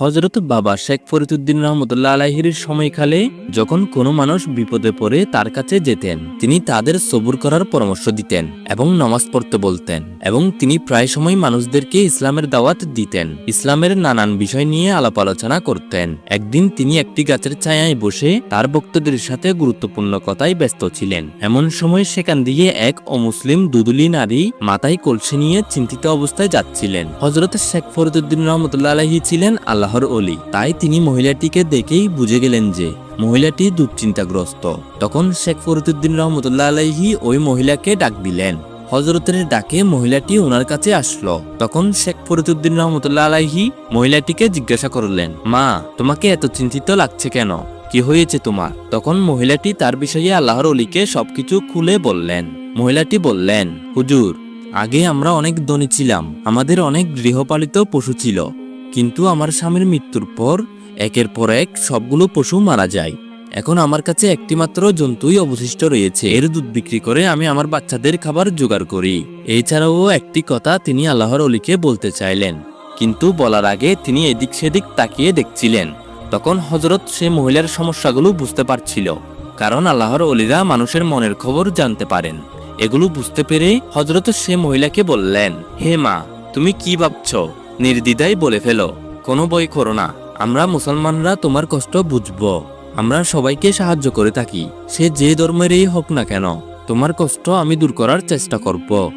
হজরত বাবা শেখ ফরিদুদ্দিন রহমতুল্লাহ আলাহির সময়কালে যখন কোনো মানুষ বিপদে পড়ে তার কাছে যেতেন, তিনি তাদের সবুর করার পরামর্শ দিতেন এবং নামাজ পড়তে বলতেন এবং তিনি প্রায় সময় মানুষদেরকে ইসলামের দাওয়াত দিতেন, ইসলামের নানান বিষয় নিয়ে আলাপ আলোচনা করতেন। একদিন তিনি একটি গাছের ছায়ায় বসে তার ভক্তদের সাথে গুরুত্বপূর্ণ কথায় ব্যস্ত ছিলেন। এমন সময় সেখান দিয়ে এক অমুসলিম দুদুলি নারী মাথায় কলসি নিয়ে চিন্তিত অবস্থায় যাচ্ছিলেন। হজরত শেখ ফরিদুদ্দিন রহমতুল্লাহ আলাহি ছিলেন আল্লাহর অলি তাই তিনি মহিলাটিকে দেখেই বুঝে গেলেন যে মহিলাটি দুশ্চিন্তাগ্রস্ত। তখন শেখ ফরিদুদ্দিন রহমতুল্লাহ আলাহি ওই মহিলাকে ডাক দিলেন। হজরতের ডাকে মহিলাটি ওনার কাছে আসলো। তখন শেখ ফরিদুদ্দিন রহমতুল্লাহ আলাহি মহিলাটিকে জিজ্ঞাসা করলেন, মা, তোমাকে এত চিন্তিত লাগছে কেন? কি হয়েছে তোমার? তখন মহিলাটি তার বিষয়ে আল্লাহর অলিকে সবকিছু খুলে বললেন। মহিলাটি বললেন, হুজুর, আগে আমরা অনেক ধনী ছিলাম। আমাদের অনেক গৃহপালিত পশু ছিল। কিন্তু আমার স্বামীর মৃত্যুর পর, একের পর এক সবগুলো পশু মারা যায়। এখন আমার কাছে একটিমাত্র জন্তুই অবশিষ্ট রয়েছে। এর দুধ বিক্রি করে আমি আমার বাচ্চাদের খাবার জোগাড় করি। এছাড়াও একটি কথা তিনি আল্লাহর অলিকে বলতে চাইলেন। কিন্তু বলার আগে তিনি এদিক সেদিক তাকিয়ে দেখছিলেন। তখন হজরত সে মহিলার সমস্যাগুলো বুঝতে পারছিল। কারণ আল্লাহর অলিরা মানুষের মনের খবর জানতে পারেন। এগুলো বুঝতে পেরে হজরত সে মহিলাকে বললেন, হে মা, তুমি কি ভাবছ? নির্দ্বিধায় বলে ফেলো, কোনো বই করো না। আমরা মুসলমানরা তোমার কষ্ট বুঝব। আমরা সবাইকে সাহায্য করে থাকি। সে যে ধর্মেরই হোক না কেন, তোমার কষ্ট আমি দূর করার চেষ্টা করব।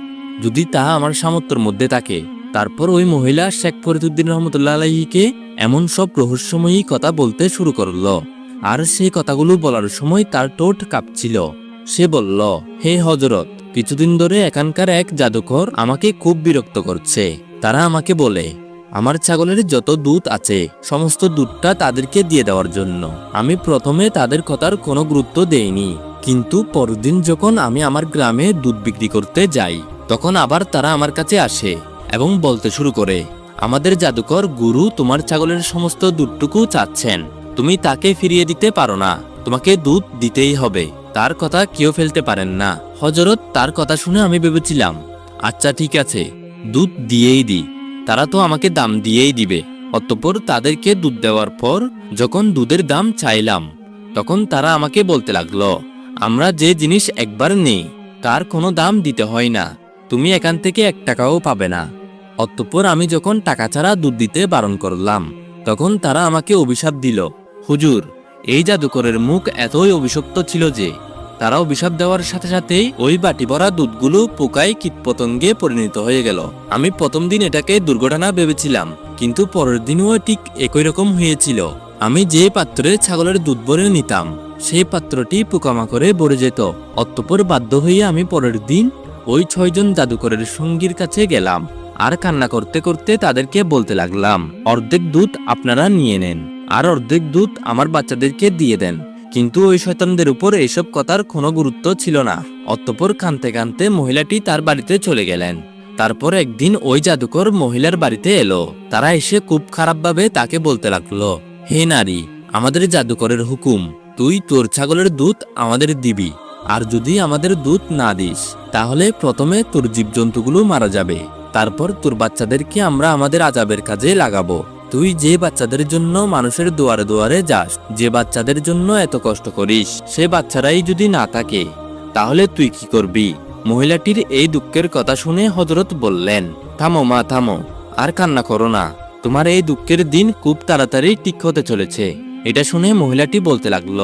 যদি তা আমার সামর্থ্যের মধ্যে থাকে, তারপর ওই মহিলা শেখ ফরিদুদ্দিন রহমতুল্লাহ আলাহিকে এমন সব রহস্যময়ী কথা বলতে শুরু করল। আর সেই কথাগুলো বলার সময় তার টোট কাঁপছিল। সে বলল, হে হজরত কিছুদিন ধরে এখানকার এক জাদুকর আমাকে খুব বিরক্ত করছে। তারা আমাকে বলে, আমার ছাগলের যত দুধ আছে, সমস্ত দুধটা তাদেরকে দিয়ে দেওয়ার জন্য। আমি প্রথমে তাদের কথার কোনো গুরুত্ব দেইনি। কিন্তু পরদিন যখন আমি আমার গ্রামে দুধ বিক্রি করতে যাই, তখন আবার তারা আমার কাছে আসে এবং বলতে শুরু করে, আমাদের জাদুকর গুরু তোমার ছাগলের সমস্ত দুধটুকু চাচ্ছেন। তুমি তাকে ফিরিয়ে দিতে পারো না। তোমাকে দুধ দিতেই হবে। তার কথা কেউ ফেলতে পারেন না। হজরত তার কথা শুনে আমি ভেবেছিলাম আচ্ছা ঠিক আছে। দুধ দিয়েই দিই। তারা তো আমাকে দাম দিয়েই দিবে। অতঃপর তাদেরকে দুধ দেওয়ার পর যখন দুধের দাম চাইলাম, তখন তারা আমাকে বলতে লাগল, আমরা যে জিনিস একবার নেই, তার কোনো দাম দিতে হয় না। তুমি এখান থেকে এক টাকাও পাবে না। অতঃপর আমি যখন টাকা ছাড়া দুধ দিতে বারণ করলাম, তখন তারা আমাকে অভিশাপ দিল, হুজুর, এই জাদুকরের মুখ এতই অভিশপ্ত ছিল যে তারা অভিশাপ দেওয়ার সাথে সাথেই ওই বাটি ভরা দুধগুলো পোকায় কীটপতঙ্গে পরিণত হয়ে গেল। আমি প্রথম দিন এটাকে দুর্ঘটনা ভেবেছিলাম, কিন্তু পরের দিনও ঠিক একই রকম হয়েছিল। আমি যে পাত্রে ছাগলের দুধ ভরে নিতাম, সেই পাত্রটি পোকামাকড়ে ভরে যেত। অতঃপর বাধ্য হয়ে আমি পরের দিন ওই ছয়জন জাদুকরের সঙ্গীর কাছে গেলাম আর কান্না করতে করতে তাদেরকে বলতে লাগলাম, অর্ধেক দুধ আপনারা নিয়ে নেন, আর অর্ধেক দুধ আমার বাচ্চাদেরকে দিয়ে দেন। কিন্তু ওই শয়তানদের উপর এইসব কথার কোনো গুরুত্ব ছিল না। অতঃপর কানতে কানতে মহিলাটি তার বাড়িতে চলে গেলেন। তারপর একদিন ওই জাদুকর মহিলার বাড়িতে এলো। তারা এসে খুব খারাপভাবে তাকে বলতে লাগল, হে নারী, আমাদের জাদুকরের হুকুম, তুই তোর ছাগলের দুধ আমাদের দিবি। আর যদি আমাদের দুধ না দিস, তাহলে প্রথমে তোর জীবজন্তুগুলো মারা যাবে। তারপর তোর বাচ্চাদেরকে আমরা আমাদের আজাবের কাজে লাগাবো। তুই যে বাচ্চাদের জন্য মানুষের দুয়ারে দুয়ারে যাস, যে বাচ্চাদের জন্য এত কষ্ট করিস, সে বাচ্চারাই যদি না থাকে, তাহলে তুই কি করবি? মহিলাটির এই দুঃখের কথা শুনে হজরত বললেন, থামো মা, থামো, আর কান্না করো না। তোমার এই দুঃখের দিন খুব তাড়াতাড়ি ঠিক হতে চলেছে। এটা শুনে মহিলাটি বলতে লাগল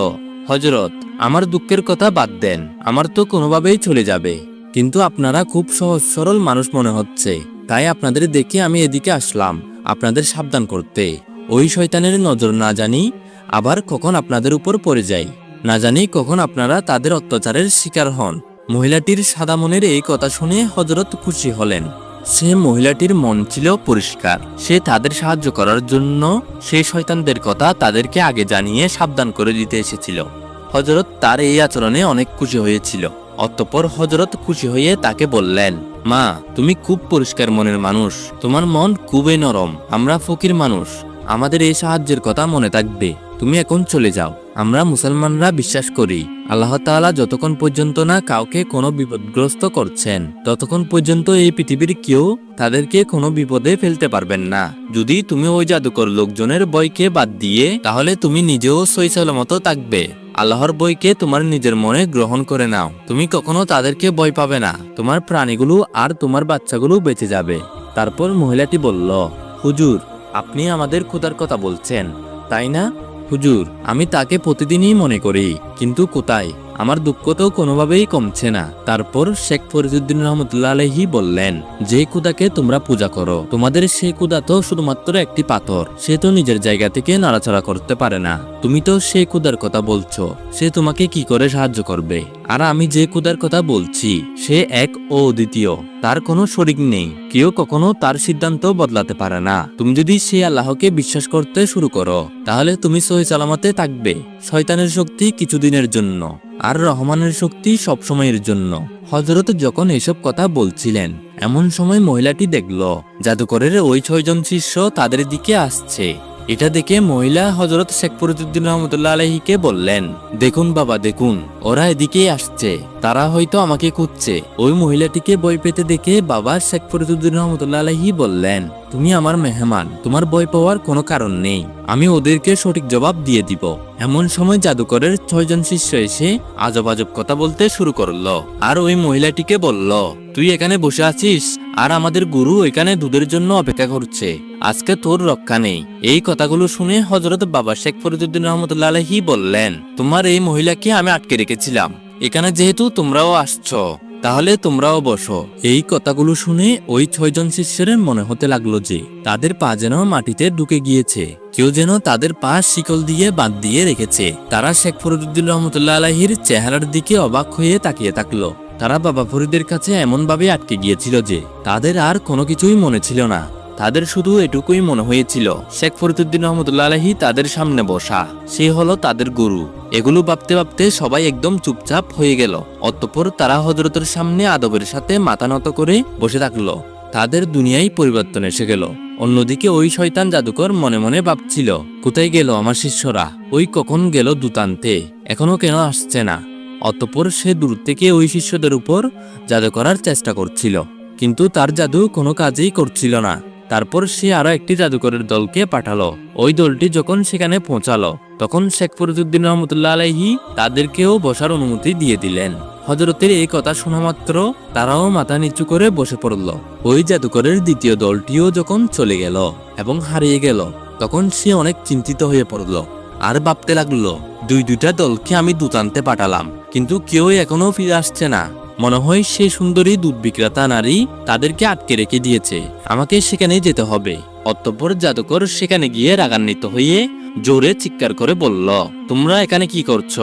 হজরত আমার দুঃখের কথা বাদ দেন, আমার তো কোনোভাবেই চলে যাবে। কিন্তু আপনারা খুব সহজ সরল মানুষ মনে হচ্ছে। তাই আপনাদের দেখে আমি এদিকে আসলাম, আপনাদের সাবধান করতে। ওই শয়তানের নজর না জানি আবার কখন আপনাদের উপর পড়ে যায়। না জানি কখন আপনারা তাদের অত্যাচারের শিকার হন। মহিলাটির সাদা মনের এই কথা শুনে হজরত খুশি হলেন। সে মহিলাটির মন ছিল পরিষ্কার। সে তাদের সাহায্য করার জন্য সে শয়তানদের কথা তাদেরকে আগে জানিয়ে সাবধান করে দিতে এসেছিল। হজরত তার এই আচরণে অনেক খুশি হয়েছিল। অতঃপর হজরত খুশি হয়ে তাকে বললেন মা, তুমি খুব পরিষ্কার মনের মানুষ। তোমার মন খুবই নরম। আমরা ফকির মানুষ। আমাদের এই সাহায্যের কথা মনে থাকবে। তুমি এখন চলে যাও। আমরা মুসলমানরা বিশ্বাস করি। আল্লাহ তাআলা যতক্ষণ পর্যন্ত না কাউকে কোনো বিপদগ্রস্ত করছেন, ততক্ষণ পর্যন্ত এই পৃথিবীর কেউ তাদেরকে কোনো বিপদে ফেলতে পারবেন না। যদি তুমি ওই জাদুকর লোকজনের বইকে বাদ দিয়ে, তাহলে তুমি নিজেও সইসালমতো থাকবে। আল্লাহর বইকে তোমার নিজের মনে গ্রহণ করে নাও। তুমি কখনো তাদেরকে ভয় পাবে না। তোমার প্রাণীগুলো আর তোমার বাচ্চাগুলো বেঁচে যাবে। তারপর মহিলাটি বলল, হুজুর, আপনি আমাদের খোদার কথা বলছেন, তাই না? হুজুর, আমি তাকে প্রতিদিনই মনে করি, কিন্তু কোথায়? আমার দুঃখ তো কোনোভাবেই কমছে না। তারপর শেখ ফরিদুদ্দিন রহমতুল্লাহ আলহি বললেন, যে কুদাকে তোমরা পূজা করো, তোমাদের সেই কুদা তো শুধুমাত্র একটি পাথর। সে তো নিজের জায়গা থেকে নাড়াচাড়া করতে পারে না। তুমি তো সেই কুদার কথা বলছো। সে তোমাকে কি করে সাহায্য করবে? আর আমি যে কুদার কথা বলছি, সে এক ও দ্বিতীয় তার কোনো শরিক নেই। কেউ কখনো তার সিদ্ধান্ত বদলাতে পারে না। তুমি যদি সে আল্লাহকে বিশ্বাস করতে শুরু করো, তাহলে তুমি সহি সালামতে থাকবে। শয়তানের শক্তি কিছুদিনের জন্য, আর রহমানের শক্তি সবসময়ের জন্য। হজরত যখন এসব কথা বলছিলেন, এমন সময় মহিলাটি দেখল, জাদুকরের ওই ছয়জন শিষ্য তাদের দিকে আসছে। এটা দেখে মহিলা হজরত শেখ ফরিদুদ্দিন রহমতুল্লাহ আলহীকে বললেন, দেখুন বাবা, দেখুন, ওরা এদিকেই আসছে, তারা হয়তো আমাকে খুঁজছে। ওই মহিলাটিকে বই পেতে দেখে বাবা শেখ ফরিদুদ্দিন রহমতুল্লাহ আলহী বললেন তুমি আমার মেহমান, তোমার বই পাওয়ার কোনো কারণ নেই। আমি ওদেরকে সঠিক জবাব দিয়ে দিব। এমন সময় জাদুকরের ছয়জন শিষ্য এসে আজব আজব কথা বলতে শুরু করল। আর ওই মহিলাটিকে বলল, তুই এখানে বসে আছিস? আর আমাদের গুরু এখানে দুধের জন্য অপেক্ষা করছে। আজকে তোর রক্ষা নেই। এই কথাগুলো শুনে হজরত বাবা শেখ ফরিদুদ্দিন রহমতুল্লাহ আলহি বললেন, তোমার এই মহিলাকে আমি আটকে রেখেছিলাম। এখানে যেহেতু তোমরাও আসছো। তাহলে তোমরাও বসো। এই কথাগুলো শুনে ওই ছয়জন শিষ্যের মনে হতে লাগল যে, তাদের পা যেন মাটিতে ঢুকে গিয়েছে। কেউ যেন তাদের পা শিকল দিয়ে বাদ দিয়ে রেখেছে। তারা শেখ ফরিদুদ্দিন রহমতুল্লাহ আলাহির চেহারার দিকে অবাক হয়ে তাকিয়ে থাকল। তারা বাবা ফরিদের কাছে এমনভাবে আটকে গিয়েছিল যে, তাদের আর কোনো কিছুই মনে ছিল না। তাদের শুধু এটুকুই মনে হয়েছিল। শেখ ফরিদুদ্দিন রহমতুল্লাহ আলহী তাদের সামনে বসা। সে হলো তাদের গুরু। এগুলো ভাবতে ভাবতে সবাই একদম চুপচাপ হয়ে গেল। অতঃপর তারা হজরতের সামনে আদবের সাথে মাথা নত করে বসে থাকল। তাদের দুনিয়ায় পরিবর্তন এসে গেল। অন্যদিকে ওই শয়তান জাদুকর মনে মনে ভাবছিল, কোথায় গেল আমার শিষ্যরা? ওই কখন গেল দুতান্তে? এখনও কেন আসছে না? অতঃপর সে দূর থেকে ওই শিষ্যদের উপর জাদু করার চেষ্টা করছিল। কিন্তু তার জাদু কোনো কাজেই করছিল না। তারপর সে আরও একটি জাদুকরের দলকে পাঠালো। ওই দলটি যখন সেখানে পৌঁছালো, তখন শেখ ফরিদুদ্দিন রহমতুল্লাহ আলাইহি তাদেরকেও বসার অনুমতি দিয়ে দিলেন। হজরতের এই কথা শোনা মাত্র তারাও মাথা নিচু করে বসে পড়ল। ওই জাদুকরের দ্বিতীয় দলটিও যখন চলে গেল এবং হারিয়ে গেল, তখন সে অনেক চিন্তিত হয়ে পড়ল। আর ভাবতে লাগল, দুই দুইটা দলকে আমি দুধ আনতে পাঠালাম, কিন্তু কেউ এখনও ফিরে আসছে না। মনে হয় সে সুন্দরী দুধ বিক্রেতা নারী তাদেরকে আটকে রেখে দিয়েছে। আমাকে সেখানে যেতে হবে। অতঃপর জাদুকর সেখানে গিয়ে রাগান্বিত হয়ে জোরে চিৎকার করে বলল, তোমরা এখানে কি করছ?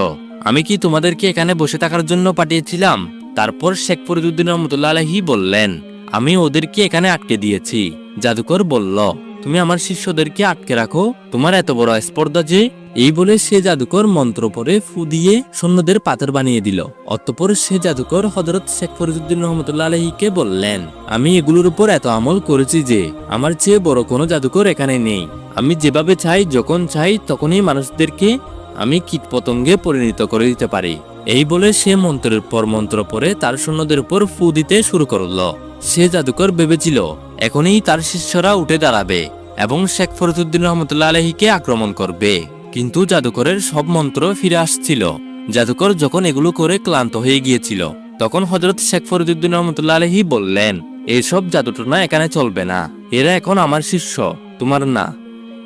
আমি কি তোমাদেরকে এখানে বসে থাকার জন্য পাঠিয়েছিলাম? তারপর শেখ ফরিদুদ্দিন রহমতুল্লাহ আলহি বললেন, আমি ওদেরকে এখানে আটকে দিয়েছি। জাদুকর বলল, তুমি আমার শিষ্যদেরকে আটকে রাখো। তোমার এত বড় স্পর্ধা যে এই বলে সে জাদুকর মন্ত্র পরে ফু দিয়ে সৈন্যদের পাথর বানিয়ে দিল। অতঃপর সে জাদুকর হজরত শেখ ফরিদুদ্দিন রহমতুল্লাহ আলহিকে বললেন, আমি এগুলোর উপর এত আমল করেছি যে আমার চেয়ে বড় কোনো জাদুকর এখানে নেই। আমি যেভাবে চাই, যখন চাই, তখনই মানুষদেরকে আমি কীটপতঙ্গে পরিণত করে দিতে পারি। এই বলে সে মন্ত্রের পর মন্ত্র পরে তার সৈন্যদের উপর ফু দিতে শুরু করল। সে জাদুকর ভেবেছিল, এখনই তার শিষ্যরা উঠে দাঁড়াবে এবং শেখ ফরিদুদ্দিন রহমতুল্লাহ আলহিকে আক্রমণ করবে। কিন্তু জাদুকরের সব মন্ত্র ফিরে আসছিল। জাদুকর যখন এগুলো করে ক্লান্ত হয়ে গিয়েছিল, তখন হজরত শেখ ফরিদুদ্দিন রহমতুল্লাহ আলহি বললেন, এসব জাদুটনা এখানে চলবে না। এরা এখন আমার শিষ্য, তোমার না।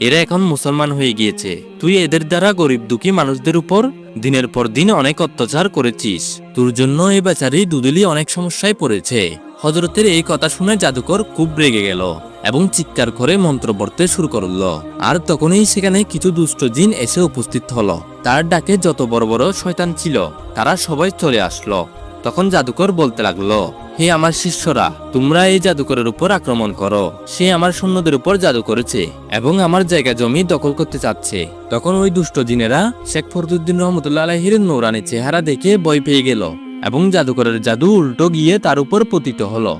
এরা এখন মুসলমান হয়ে গিয়েছে। তুই এদের দ্বারা গরিব দুঃখী মানুষদের উপর দিনের পর দিন অনেক অত্যাচার করেছিস। তোর জন্য এই বেচারি দুদুলি অনেক সমস্যায় পড়েছে। হজরতের এই কথা শুনে জাদুকর খুব রেগে গেল। এবং চিৎকার করে মন্ত্র পড়তে শুরু করল। আর তখনই সেখানে কিছু দুষ্ট জিন এসে উপস্থিত হলো। তার ডাকে যত বড় বড় শয়তান ছিল, তারা সবাই চলে আসলো। তখন জাদুকর বলতে লাগল, হে আমার শিষ্যরা, তোমরা এই জাদুকরের উপর আক্রমণ করো। সে আমার সৈন্যদের উপর জাদু করেছে এবং আমার জায়গা জমি দখল করতে চাচ্ছে। তখন ওই দুষ্ট জিনেরা শেখ ফরদুদ্দিন রহমতুল্লাহ আলহির নৌরানি চেহারা দেখে ভয় পেয়ে গেল এবং জাদুকরের জাদু উল্টো গিয়ে তার উপর পতিত হলো।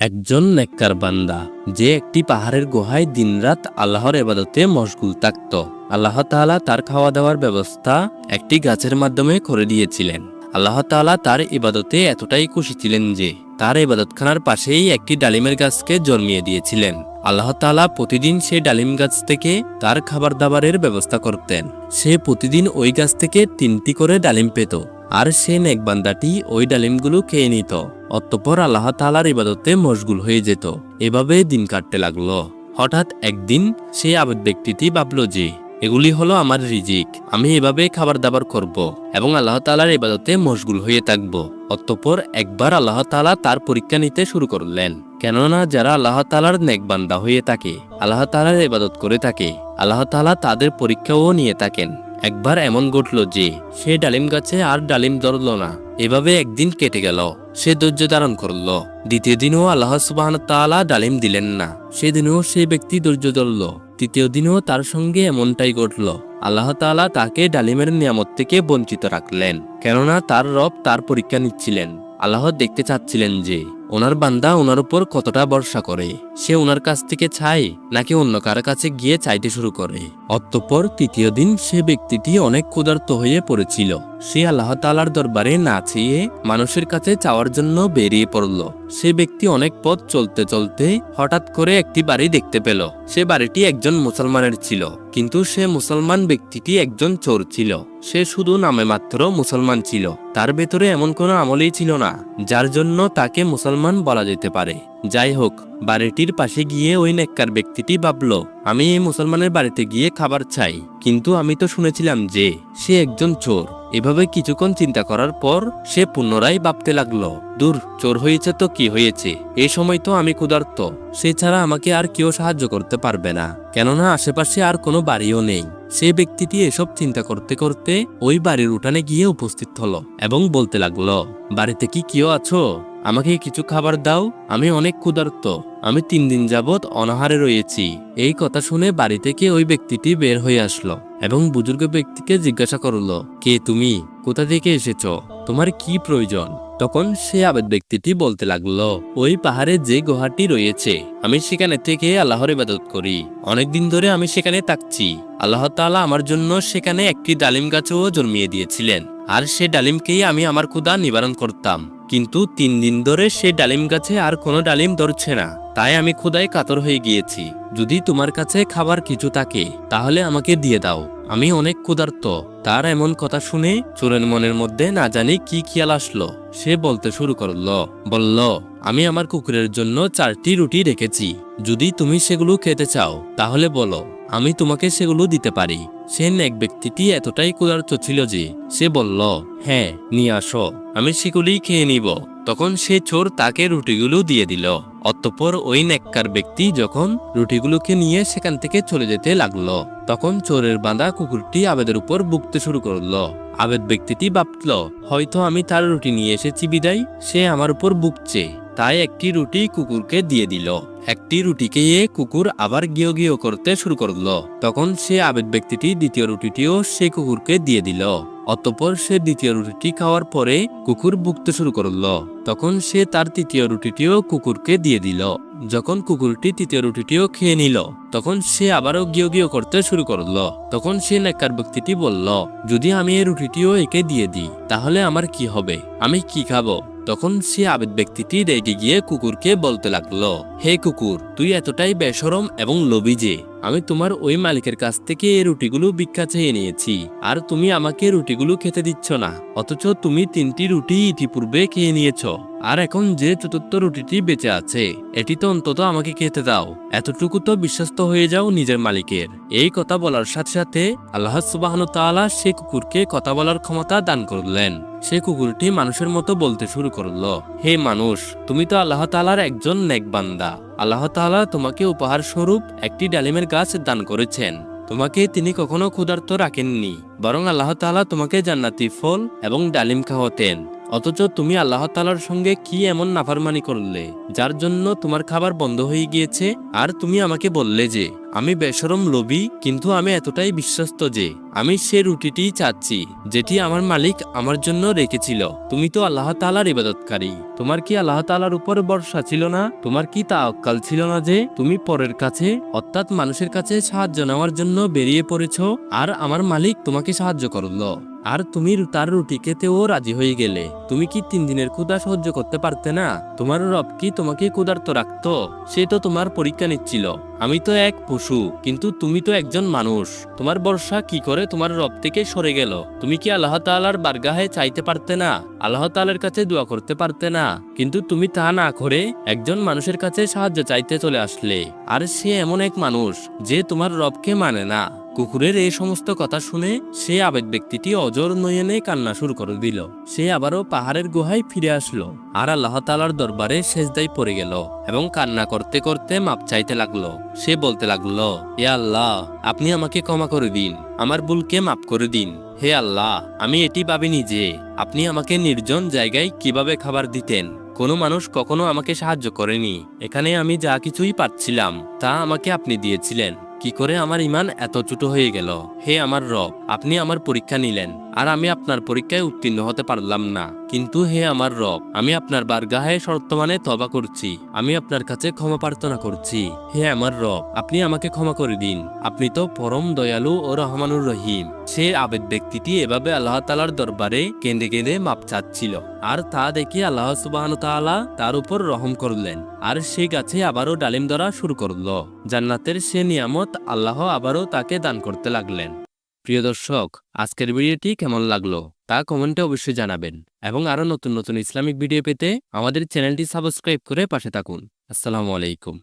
একজন নেককার বান্দা, যে একটি পাহাড়ের গুহায় দিনরাত আল্লাহর এবাদতে মশগুল থাকত। আল্লাহ তাআলা তার খাওয়া দাওয়ার ব্যবস্থা একটি গাছের মাধ্যমে করে দিয়েছিলেন। আল্লাহ তাআলা তার ইবাদতে এতটাই খুশি ছিলেন যে, তার ইবাদতখানার পাশেই একটি ডালিমের গাছকে জন্মিয়ে দিয়েছিলেন। আল্লাহ তাআলা প্রতিদিন সে ডালিম গাছ থেকে তার খাবার দাবারের ব্যবস্থা করতেন। সে প্রতিদিন ওই গাছ থেকে তিনটি করে ডালিম পেত। আর সে নেকবান্দাটি ওই ডালিমগুলো খেয়ে নিত, অতঃপর আল্লাহ তালার ইবাদতে মশগুল হয়ে যেত। এভাবে দিন কাটতে লাগল। হঠাৎ একদিন সেই আবেদ ব্যক্তিটি ভাবল যে, এগুলি হলো আমার রিজিক, আমি এভাবে খাবার দাবার করব এবং আল্লাহ তালার ইবাদতে মশগুল হয়ে থাকব। অতঃপর একবার আল্লাহ তালা তার পরীক্ষা নিতে শুরু করলেন। কেননা যারা আল্লাহ তালার নেকবান্দা হয়ে থাকে, আল্লাহ তালার ইবাদত করে থাকে, আল্লাহ তালা তাদের পরীক্ষাও নিয়ে থাকেন। একবার এমন ঘটল যে, সে ডালিম গাছে আর ডালিম ধরল না। এভাবে একদিন কেটে গেল। সে ধৈর্য ধারণ করল। দ্বিতীয় দিনও আল্লাহ সুবাহ তাআলা ডালিম দিলেন না। সেদিনও সেই ব্যক্তি ধৈর্য ধরল। তৃতীয় দিনও তার সঙ্গে এমনটাই ঘটল। আল্লাহ তাআলা তাকে ডালিমের নিয়ামত থেকে বঞ্চিত রাখলেন। কেননা তার রব তার পরীক্ষা নিচ্ছিলেন। আল্লাহ দেখতে চাচ্ছিলেন যে, ওনার বান্দা ওনার উপর কতটা ভরসা করে। সে ওনার কাছ থেকে চায়, নাকি অন্য কারও কাছে গিয়ে চাইতে শুরু করে। অতঃপর তৃতীয় দিন সে ব্যক্তিটি অনেক ক্ষুধার্ত হয়ে পড়েছিল। সে আল্লাহ তালার দরবারে না চেয়ে মানুষের কাছে চাওয়ার জন্য বেরিয়ে পড়ল। সে ব্যক্তি অনেক পথ চলতে চলতে হঠাৎ করে একটি বাড়ি দেখতে পেল। সে বাড়িটি একজন মুসলমানের ছিল, কিন্তু সে মুসলমান ব্যক্তিটি একজন চোর ছিল। সে শুধু নামে মাত্র মুসলমান ছিল। তার ভেতরে এমন কোনো আমলই ছিল না, যার জন্য তাকে মুসলমান বলা যেতে পারে। যাই হোক বাড়িটির পাশে গিয়ে ওই নেককার ব্যক্তিটি ভাবল, আমি এই মুসলমানের বাড়িতে গিয়ে খাবার চাই। কিন্তু আমি তো শুনেছিলাম যে, সে একজন চোর। এভাবে কিছুক্ষণ চিন্তা করার পর সে পুনরায় ভাবতে লাগল, দূর, চোর হয়েছে তো কি হয়েছে? এই সময় তো আমি ক্ষুধার্ত। সে ছাড়া আমাকে আর কেউ সাহায্য করতে পারবে না। কেননা আশেপাশে আর কোনো বাড়িও নেই। সে ব্যক্তিটি এসব চিন্তা করতে করতে ওই বাড়ির উঠানে গিয়ে উপস্থিত হলো এবং বলতে লাগল, বাড়িতে কি কেউ আছো? আমাকে কিছু খাবার দাও, আমি অনেক ক্ষুধার্ত, আমি তিন দিন যাবৎ অনাহারে রয়েছি। এই কথা শুনে বাড়ি থেকে ওই ব্যক্তিটি বের হয়ে আসলো এবং বুজুর্গ ব্যক্তিকে জিজ্ঞাসা করল, কে তুমি? কোথা থেকে এসেছ? তোমার কি প্রয়োজন? তখন সে আবেদ ব্যক্তিটি বলতে লাগল, ওই পাহাড়ে যে গুহাটি রয়েছে, আমি সেখানে থেকে আল্লাহর ইবাদত করি। অনেকদিন ধরে আমি সেখানে থাকছি। আল্লাহ তাআলা আমার জন্য সেখানে একটি ডালিম গাছও জন্মিয়ে দিয়েছিলেন। আর সে ডালিমকেই আমি আমার ক্ষুদা নিবারণ করতাম। কিন্তু তিন দিন ধরে সে ডালিম গাছে আর কোনো ডালিম ধরছে না। তাই আমি ক্ষুদায় কাতর হয়ে গিয়েছি। যদি তোমার কাছে খাবার কিছু থাকে, তাহলে আমাকে দিয়ে দাও। আমি অনেক ক্ষুধার্ত। তার এমন কথা শুনে চোরের মনের মধ্যে না জানি কি খেয়াল আসলো। সে বলতে শুরু করল, বলল, আমি আমার কুকুরের জন্য চারটি রুটি রেখেছি। যদি তুমি সেগুলো খেতে চাও, তাহলে বলো। আমি তোমাকে সেগুলো দিতে পারি। সে নেক ব্যক্তিটি এতটাই ক্ষুধার্ত ছিল যে সে বলল হ্যাঁ নিয়ে আসো। আমি সেগুলি খেয়ে নিব। তখন সে চোর তাকে রুটিগুলো দিয়ে দিল। অতঃপর ওই নেককার ব্যক্তি যখন রুটিগুলোকে নিয়ে সেখান থেকে চলে যেতে লাগল, তখন চোরের বাঁধা কুকুরটি আবেদের উপর বুকতে শুরু করল। আবেদ ব্যক্তিটি ভাবল, হয়তো আমি তার রুটি নিয়ে এসেছি বিদায়, সে আমার উপর বুকছে তাই একটি রুটি কুকুরকে দিয়ে দিল। একটি রুটি খেয়ে কুকুর আবার গিয়ে গিয়ে করতে শুরু করল। তখন সে আবেদ ব্যক্তিটি দ্বিতীয় রুটিটিও সে কুকুরকে দিয়ে দিল। অতঃপর সে দ্বিতীয় রুটিটি খাওয়ার পরে কুকুর বুকতে শুরু করল। তখন সে তার তৃতীয় রুটিটিও কুকুরকে দিয়ে দিল। যখন কুকুরটি তৃতীয় রুটিটিও খেয়ে নিল, তখন সে আবারও গিয়ে গিয়ে করতে শুরু করল। তখন সে নেককার ব্যক্তিটি বলল, যদি আমি এই রুটিটিও একে দিয়ে দিই, তাহলে আমার কি হবে? আমি কি খাব? তখন সে আবেদ ব্যক্তিটি রেগে গিয়ে কুকুরকে বলতে লাগল, হে কুকুর, তুই এতটাই বেসরম এবং লোভী যে, আমি তোমার ওই মালিকের কাছ থেকে এই রুটিগুলো ভিক্ষা চেয়ে নিয়েছি, আর তুমি আমাকে রুটিগুলো খেতে দিচ্ছ না, অথচ তুমি তিনটি রুটি ইতিপূর্বে খেয়ে নিয়েছ। আর এখন যে চতুর্থ রুটিটি বেঁচে আছে, এটি তো অন্তত আমাকে খেতে দাও। এতটুকু তো বিশ্বস্ত হয়ে যাও নিজের মালিকের। এই কথা বলার সাথে সাথে আল্লাহ সুবাহন তাআলা সে কুকুরকে কথা বলার ক্ষমতা দান করলেন। সে কুকুরটি মানুষের মতো বলতে শুরু করল, হে মানুষ, তুমি তো আল্লাহ তাআলার একজন নেকবান্দা আল্লাহ তাআলা তোমাকে উপহার স্বরূপ একটি ডালিমের গাছ দান করেছেন। তোমাকে তিনি কখনো ক্ষুধার্ত রাখেননি। বরং আল্লাহ তাআলা তোমাকে জান্নাতি ফল এবং ডালিম খাওয়াতেন। অথচ তুমি আল্লাহ তালার সঙ্গে কি এমন নাফারমানি করলে, যার জন্য তোমার খাবার বন্ধ হয়ে গিয়েছে? আর তুমি আমাকে বললে যে, আমি বেসরম লোভী, কিন্তু আমি এতটাই বিশ্বস্ত যে, আমি সে রুটিটিই চাচ্ছি, যেটি আমার মালিক আমার জন্য রেখেছিল। তুমি তো আল্লাহ তালার ইবাদতকারী। তোমার কি আল্লাহ তালার উপর ভরসা ছিল না? তোমার কি তা অক্কাল ছিল না যে, তুমি পরের কাছে, অর্থাৎ মানুষের কাছে সাহায্য নেওয়ার জন্য বেরিয়ে পড়েছ? আর আমার মালিক তোমাকে সাহায্য করল। আর তুমি তার রুটি খেতেও রাজি হয়ে গেলে। তুমি কি তিন দিনের ক্ষুধা সহ্য করতে পারতে না? তোমার রব কি তোমাকে ক্ষুধার্ত রাখত? সে তো তোমার পরীক্ষা নিচ্ছিল। আমি তো এক পশু, কিন্তু তুমি তো একজন মানুষ। তোমার বর্ষা কি করে তোমার রব থেকে সরে গেল? তুমি কি আল্লাহ তাআলার বারগাহে চাইতে পারতে না? আল্লাহ তাআলার কাছে দোয়া করতে পারতে না? কিন্তু তুমি তা না করে একজন মানুষের কাছে সাহায্য চাইতে চলে আসলে। আর সে এমন এক মানুষ, যে তোমার রবকে মানে না। কুকুরের এই সমস্ত কথা শুনে সে আবেগ ব্যক্তিটি অজর নয়নে কান্না শুরু করে দিল। সে আবারও পাহাড়ের গুহায় ফিরে আসলো আর আল্লাহ তালার দরবারে সেজদাই পড়ে গেল এবং কান্না করতে করতে মাপ চাইতে লাগল। সে বলতে লাগল, এ আল্লাহ, আপনি আমাকে ক্ষমা করে দিন। আমার ভুলকে মাপ করে দিন। হে আল্লাহ, আমি এটি ভাবিনি যে আপনি আমাকে নির্জন জায়গায় কীভাবে খাবার দিতেন। কোনো মানুষ কখনো আমাকে সাহায্য করেনি। এখানে আমি যা কিছুই পাচ্ছিলাম, তা আমাকে আপনি দিয়েছিলেন। কি করে আমার ইমান এত ছোট হয়ে গেল? হে আমার রব, আপনি আমার পরীক্ষা নিলেন। আর আমি আপনার পরীক্ষায় উত্তীর্ণ হতে পারলাম না। কিন্তু হে আমার রব, আমি আপনার বারগাহে বর্তমানে তবা করছি। আমি আপনার কাছে ক্ষমা প্রার্থনা করছি। হে আমার রব, আপনি আমাকে ক্ষমা করে দিন। আপনি তো পরম দয়ালু ও রহমানুর রহিম। সে আবেদ ব্যক্তিটি এভাবে আল্লাহ তালার দরবারে কেঁদে কেঁদে মাপ চাচ্ছিল। আর তা দেখে আল্লাহ সুবাহ তাআলা তার উপর রহম করলেন। আর সে গাছে আবারও ডালিম ধরা শুরু করল। জান্নাতের সে নিয়ামত আল্লাহ আবারও তাকে দান করতে লাগলেন। প্রিয় দর্শক, আজকের ভিডিওটি কেমন লাগল তা কমেন্টে অবশ্যই জানাবেন এবং আরও নতুন নতুন ইসলামিক ভিডিও পেতে আমাদের চ্যানেলটি সাবস্ক্রাইব করে পাশে থাকুন। আসসালামু আলাইকুম।